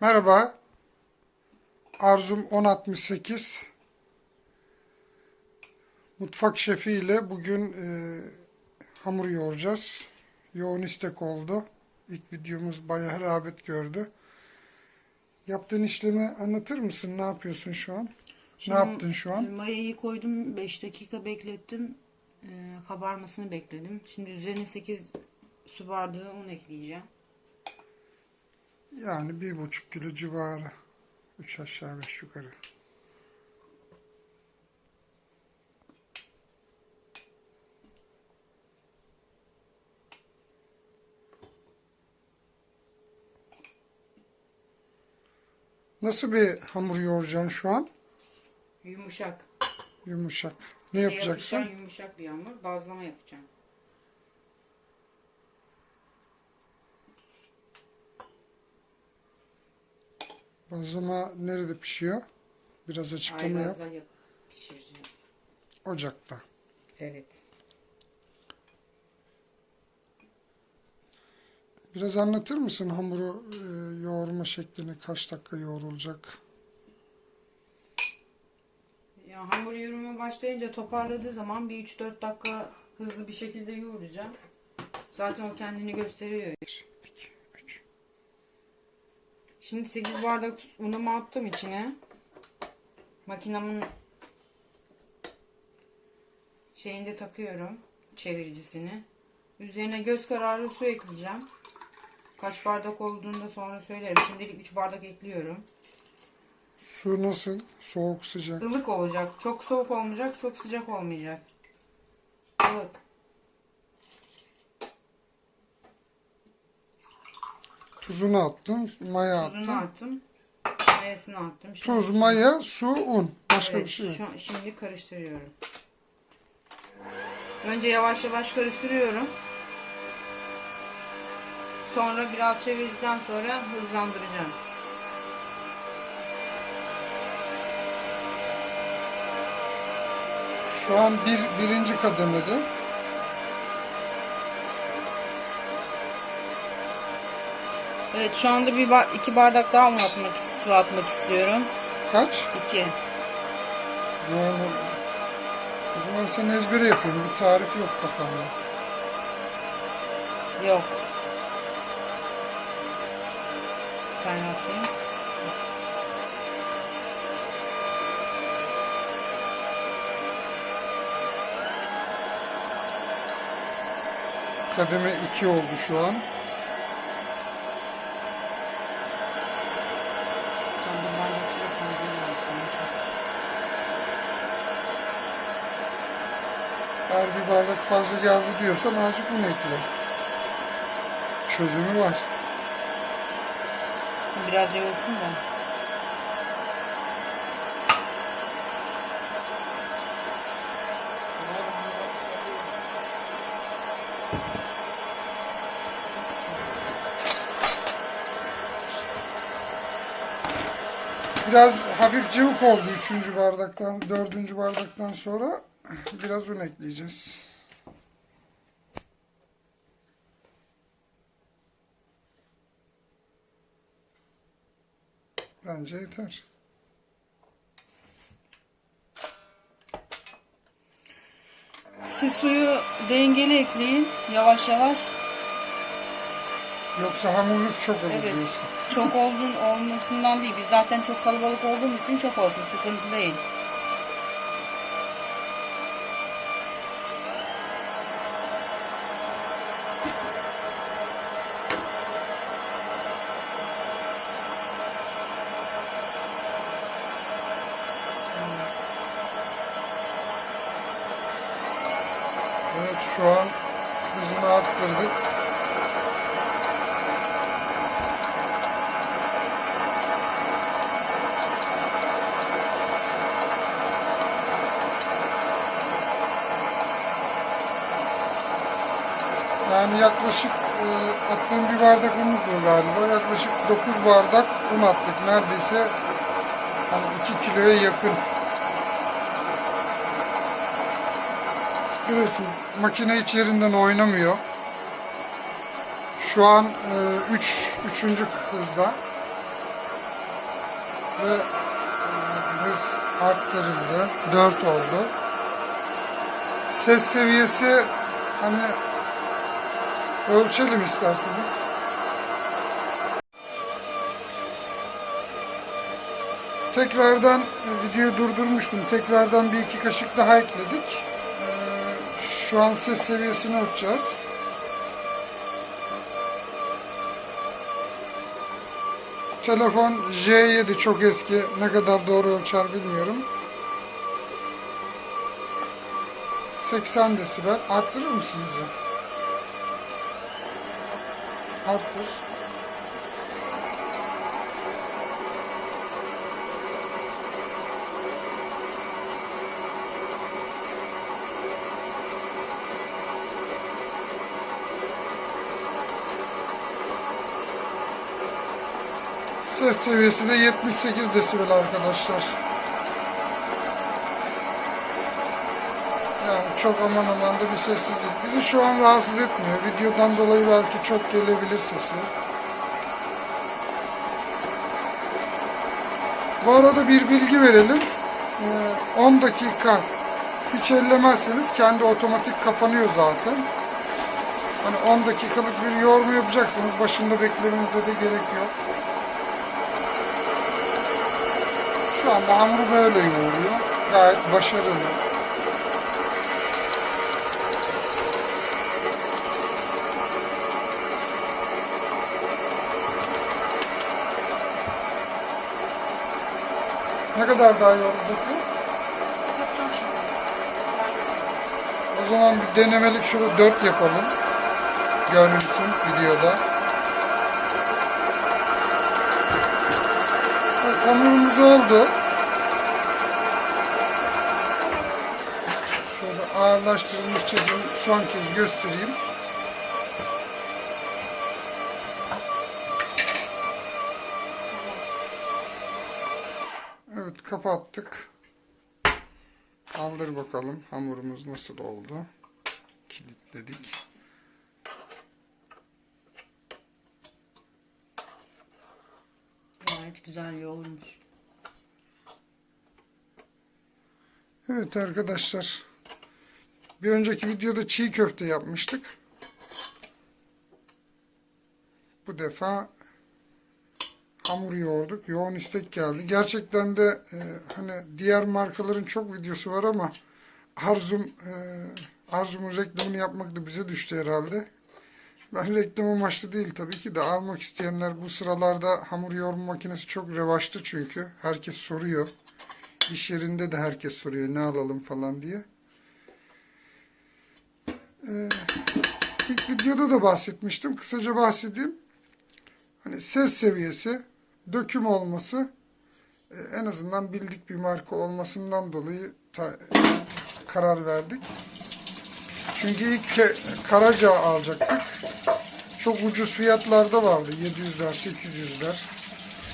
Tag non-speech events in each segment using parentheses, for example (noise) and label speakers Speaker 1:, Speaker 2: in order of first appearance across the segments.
Speaker 1: Merhaba. Arzum 1068. Mutfak şefi ile bugün e, hamur yoğuracağız. Yoğun istek oldu. İlk videomuz bayağı rağbet gördü. Yaptığın işlemi anlatır mısın? Ne yapıyorsun şu an?
Speaker 2: Şimdi
Speaker 1: ne yaptın şu an?
Speaker 2: Mayayı koydum 5 dakika beklettim. Ee, kabarmasını bekledim. Şimdi üzerine 8 su bardağı un ekleyeceğim.
Speaker 1: Yani bir buçuk kilo civarı. Üç aşağı beş yukarı. Nasıl bir hamur yoğuracaksın şu an?
Speaker 2: Yumuşak.
Speaker 1: Yumuşak. Ne yapacaksın?
Speaker 2: yapışan yumuşak bir hamur. Bazlama yapacağım.
Speaker 1: Bazlama nerede pişiyor? Biraz açıklama yap.
Speaker 2: Ayvazda yap pişireceğim.
Speaker 1: Ocakta.
Speaker 2: Evet.
Speaker 1: Biraz anlatır mısın hamuru e, yoğurma şeklini? Kaç dakika yoğrulacak?
Speaker 2: Ya hamur yoğurmaya başlayınca toparladığı zaman bir 3-4 dakika hızlı bir şekilde yoğuracağım. Zaten o kendini gösteriyor.
Speaker 1: 1, 2, 3.
Speaker 2: Şimdi 8 bardak unumu attım içine. Makinamın şeyinde takıyorum. Çeviricisini. Üzerine göz kararı su ekleyeceğim. Kaç bardak olduğunu da sonra söylerim. Şimdilik 3 bardak ekliyorum.
Speaker 1: Su nasıl? Soğuk sıcak.
Speaker 2: Ilık olacak. Çok soğuk olmayacak, çok sıcak olmayacak. Ilık.
Speaker 1: Tuzunu attın, maya
Speaker 2: Tuzunu
Speaker 1: attın.
Speaker 2: attım. Mayasını attım. Şimdi-
Speaker 1: Tuz, maya, su, un. Başka
Speaker 2: Evet,
Speaker 1: bir şey yok.
Speaker 2: şu- şimdi karıştırıyorum. Önce yavaş yavaş karıştırıyorum. Sonra biraz çevirdikten sonra hızlandıracağım.
Speaker 1: Şu an bir, birinci kademede.
Speaker 2: Evet şu anda bir ba- iki bardak daha un atmak su atmak istiyorum.
Speaker 1: Kaç?
Speaker 2: İki.
Speaker 1: Yani, o zaman sen ezbere yapıyorsun. Bir tarif yok kafanda.
Speaker 2: Yok. Kaynatayım.
Speaker 1: Kademe 2 oldu şu an.
Speaker 2: Ben bir bardak su koyacağım altına.
Speaker 1: Eğer bir bardak fazla geldi diyorsan azıcık un ekle. Çözümü var.
Speaker 2: Biraz yoğursun da.
Speaker 1: Biraz hafif cıvık oldu üçüncü bardaktan, dördüncü bardaktan sonra biraz un ekleyeceğiz. Bence yeter.
Speaker 2: Siz suyu dengeli ekleyin yavaş yavaş.
Speaker 1: Yoksa hamurunuz çok olur
Speaker 2: Evet.
Speaker 1: diyorsun.
Speaker 2: Çok olduğun olmasından değil. Biz zaten çok kalabalık olduğumuz için çok olsun. Sıkıntı değil.
Speaker 1: Evet şu an hızını arttırdık. Yani yaklaşık e, attığım bir bardak undur galiba. Yaklaşık 9 bardak un attık. Neredeyse hani 2 kiloya yakın. Görüyorsun makine hiç yerinden oynamıyor. Şu an 3 üç, üçüncü hızda. ve e, hız arttırıldı. 4 oldu. Ses seviyesi hani ölçelim isterseniz. Tekrardan e, videoyu durdurmuştum. Tekrardan bir iki kaşık daha ekledik. Ee, Şu an ses seviyesini ölçeceğiz. Telefon J7 çok eski. Ne kadar doğru ölçer bilmiyorum. 80 desibel. Arttırır mısınız? ya? Arttır. Ses seviyesi de 78 desibel arkadaşlar. Yani çok aman aman da bir sessizlik. Bizi şu an rahatsız etmiyor. Videodan dolayı belki çok gelebilir sesi. Bu arada bir bilgi verelim. Ee, 10 dakika hiç ellemezseniz kendi otomatik kapanıyor zaten. Hani 10 dakikalık bir yoğurma yapacaksınız. Başında beklemenize de gerek yok. Şu anda hamuru böyle yoğuruyor. Gayet başarılı. Ne kadar daha yoğuracak bu?
Speaker 2: Yapacağım şimdi.
Speaker 1: O zaman bir denemelik şurada 4 yapalım. Görünsün videoda. Hamurumuz oldu. Şöyle ağırlaştırılmış çekimi son kez göstereyim. Kapattık. Kaldır bakalım hamurumuz nasıl oldu. Kilitledik.
Speaker 2: Gayet güzel yoğurmuş.
Speaker 1: Evet arkadaşlar. Bir önceki videoda çiğ köfte yapmıştık. Bu defa hamur yoğurduk. Yoğun istek geldi. Gerçekten de e, hani diğer markaların çok videosu var ama Arzum e, Arzum'un reklamını yapmak da bize düştü herhalde. Ben reklam amaçlı değil tabii ki de almak isteyenler bu sıralarda hamur yoğurma makinesi çok revaçta çünkü. Herkes soruyor. İş yerinde de herkes soruyor ne alalım falan diye. Ee, ilk videoda da bahsetmiştim. Kısaca bahsedeyim. Hani ses seviyesi, döküm olması, e, en azından bildik bir marka olmasından dolayı karar verdik. Çünkü ilk Karaca alacaktık. Çok ucuz fiyatlarda vardı. 700'ler, 800'ler.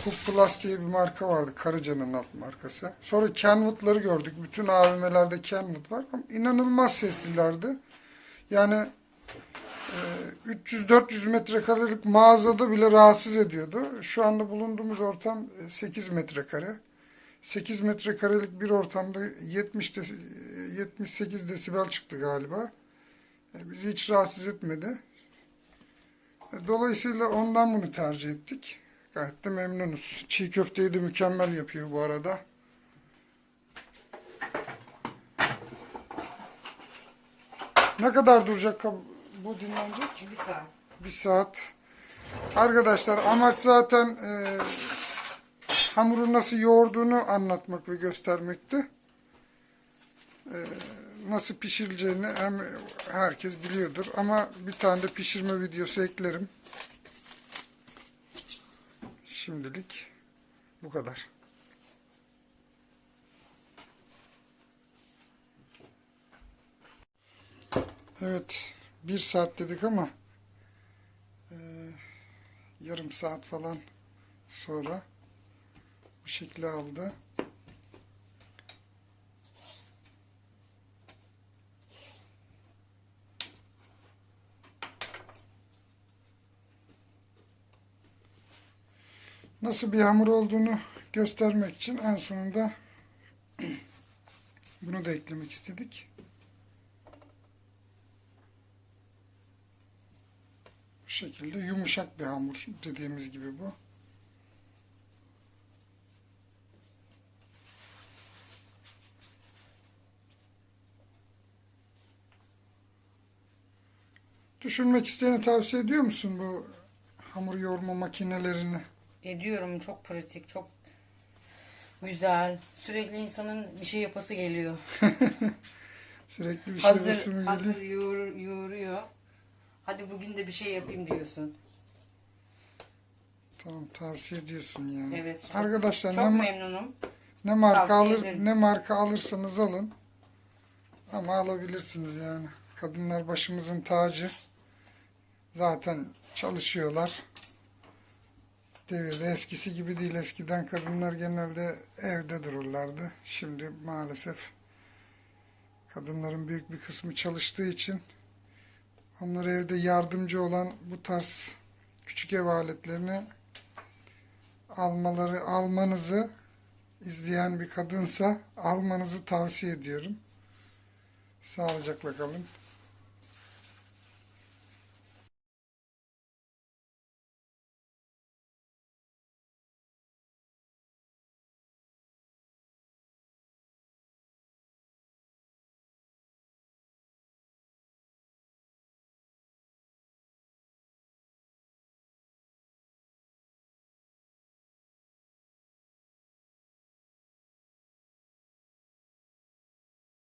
Speaker 1: Cook Plus diye bir marka vardı. Karaca'nın alt markası. Sonra Kenwood'ları gördük. Bütün AVM'lerde Kenwood var. Ama inanılmaz seslilerdi. Yani 300-400 metrekarelik mağazada bile rahatsız ediyordu. Şu anda bulunduğumuz ortam e, 8 metrekare. 8 metrekarelik bir ortamda 70 de, 78 desibel çıktı galiba. E, Bizi hiç rahatsız etmedi. E, Dolayısıyla ondan bunu tercih ettik. Gayet de memnunuz. Çiğ köfteyi de mükemmel yapıyor bu arada. Ne kadar duracak kab- bu dinlenecek?
Speaker 2: Bir saat.
Speaker 1: Bir saat. Arkadaşlar amaç zaten e, hamuru nasıl yoğurduğunu anlatmak ve göstermekti. E, nasıl pişirileceğini hem herkes biliyordur ama bir tane de pişirme videosu eklerim. Şimdilik bu kadar. Evet, bir saat dedik ama e, yarım saat falan sonra bu şekli aldı. Nasıl bir hamur olduğunu göstermek için en sonunda (clears throat) bunu da eklemek istedik. Şekilde yumuşak bir hamur dediğimiz gibi bu. Düşünmek isteyeni tavsiye ediyor musun bu hamur yoğurma makinelerini?
Speaker 2: Ediyorum çok pratik, çok güzel. Sürekli insanın bir şey yapası geliyor. (laughs)
Speaker 1: Sürekli bir şey
Speaker 2: hazır
Speaker 1: resim geliyor.
Speaker 2: hazır yoğur, yoğuruyor. Hadi bugün de bir şey yapayım diyorsun.
Speaker 1: Tamam tavsiye ediyorsun yani.
Speaker 2: Evet. Çok,
Speaker 1: Arkadaşlar
Speaker 2: çok
Speaker 1: ne,
Speaker 2: memnunum.
Speaker 1: ne marka
Speaker 2: tavsiye
Speaker 1: alır
Speaker 2: ederim.
Speaker 1: ne marka alırsanız alın. Ama alabilirsiniz yani. Kadınlar başımızın tacı. Zaten çalışıyorlar. Devirde eskisi gibi değil. Eskiden kadınlar genelde evde dururlardı. Şimdi maalesef kadınların büyük bir kısmı çalıştığı için onlara evde yardımcı olan bu tarz küçük ev aletlerini almaları almanızı izleyen bir kadınsa almanızı tavsiye ediyorum. Sağlıcakla kalın.